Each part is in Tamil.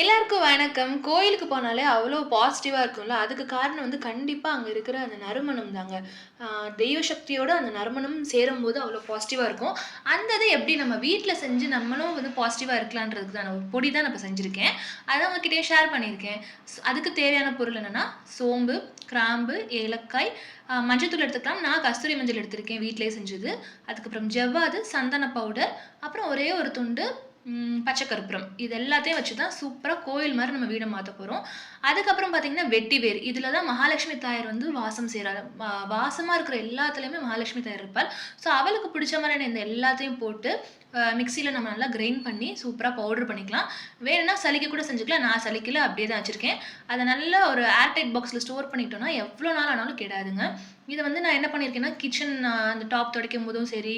எல்லாருக்கும் வணக்கம். கோயிலுக்கு போனாலே அவ்வளோ பாசிட்டிவாக இருக்கும்ல. அதுக்கு காரணம் வந்து கண்டிப்பாக அங்கே இருக்கிற அந்த நறுமணம் தாங்க. தெய்வ சக்தியோட அந்த நறுமணம் சேரும்போது அவ்வளோ பாசிட்டிவாக இருக்கும். அந்த இதை எப்படி நம்ம வீட்டில் செஞ்சு நம்மளும் வந்து பாசிட்டிவாக இருக்கலான்றதுக்கு தான் ஒரு பொடி தான் நான் செஞ்சுருக்கேன் அதை உங்ககிட்டயே ஷேர் பண்ணியிருக்கேன். ஸ் அதுக்கு தேவையான பொருள் என்னென்னா சோம்பு, கிராம்பு, ஏலக்காய், மஞ்சத்தூள் எடுத்துக்கலாம். நான் கஸ்தூரி மஞ்சள் எடுத்திருக்கேன் வீட்டிலே செஞ்சது. அதுக்கப்புறம் ஜவ்வாது, சந்தன பவுடர், அப்புறம் ஒரே ஒரு துண்டு ம் பச்சை இது எல்லாத்தையும் வச்சு தான் சூப்பராக கோயில் மாதிரி நம்ம வீடை மாற்ற போகிறோம் அதுக்கப்புறம் பார்த்தீங்கன்னா, வெட்டிவேர். இதில் தான் மகாலட்சுமி தாயார் வந்து வாசம் செய்கிறாரு வாசமாக இருக்கிற எல்லாத்துலேயுமே மகாலட்சுமி தாயார் இருப்பார் ஸோ அவளுக்கு பிடிச்ச மாதிரியான இந்த எல்லாத்தையும் போட்டு மிக்சியில் நம்ம நல்லா கிரைண்ட் பண்ணி சூப்பராக பவுடர் பண்ணிக்கலாம். வேணும்னா சலிக்க கூட செஞ்சுக்கலாம். நான் சலிக்கல அப்படியே தான் வச்சுருக்கேன் அதை நல்லா ஒரு ஏர்டைட் பாக்ஸில் ஸ்டோர் பண்ணிட்டோம்னா, எவ்வளோ நாள் ஆனாலும் கெடாதுங்க. இதை வந்து நான் என்ன பண்ணியிருக்கேன்னா, கிச்சன் அந்த டாப் துடைக்கும் போதும் சரி,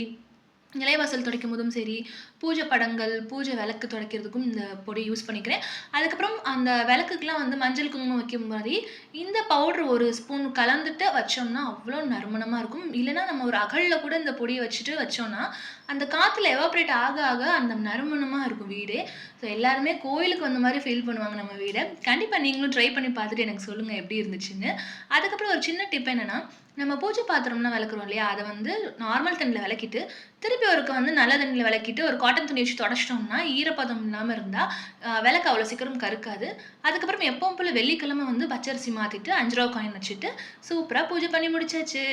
நிலைவாசல் துடைக்கும் போதும் சரி, பூஜை படங்கள், பூஜை விளக்கு துடைக்கிறதுக்கும் இந்த பொடி யூஸ் பண்ணிக்கிறேன். அதுக்கப்புறம் அந்த விளக்குக்கெலாம் வந்து மஞ்சள், குங்குமம் வைக்கும் மாதிரி இந்த பவுடர் ஒரு ஸ்பூன் கலந்துட்டு வச்சோம்னா, அவ்வளோ நறுமணமாக இருக்கும். இல்லைன்னா நம்ம ஒரு அகல்ல கூட இந்த பொடியை வச்சுட்டு வச்சோம்னா, அந்த காற்றுல எவாப்ரேட் ஆக ஆக அந்த நறுமணமாக இருக்கும் வீடு ஸோ எல்லாருமே கோயிலுக்கு வந்த மாதிரி ஃபீல் பண்ணுவாங்க நம்ம வீடை கண்டிப்பாக நீங்களும் ட்ரை பண்ணி பார்த்துட்டு எனக்கு சொல்லுங்கள் எப்படி இருந்துச்சுன்னு. அதுக்கப்புறம் ஒரு சின்ன டிப் என்னென்னா நம்ம பூஜை பாத்திரம்லாம் விளக்குறோம் இல்லையா? அதை வந்து நார்மல் தண்ணியில் விளக்கிட்டு திருப்பி ஒருக்க வந்து நல்ல தண்ணியில் விளக்கிட்டு ஒரு காட்டன் துணி வச்சு தொடச்சிட்டோம்னா, ஈரப்பதம் இல்லாமல் இருந்தால் விளக்கு அவ்வளோ சீக்கிரம் கருக்காது. அதுக்கப்புறம் எப்பவும் போல வெள்ளிக்கிழமை வந்து பச்சரிசி மாற்றிட்டு அஞ்சு ரூபா காயின் வச்சுட்டு, சூப்பராக பூஜை பண்ணி முடிச்சாச்சு.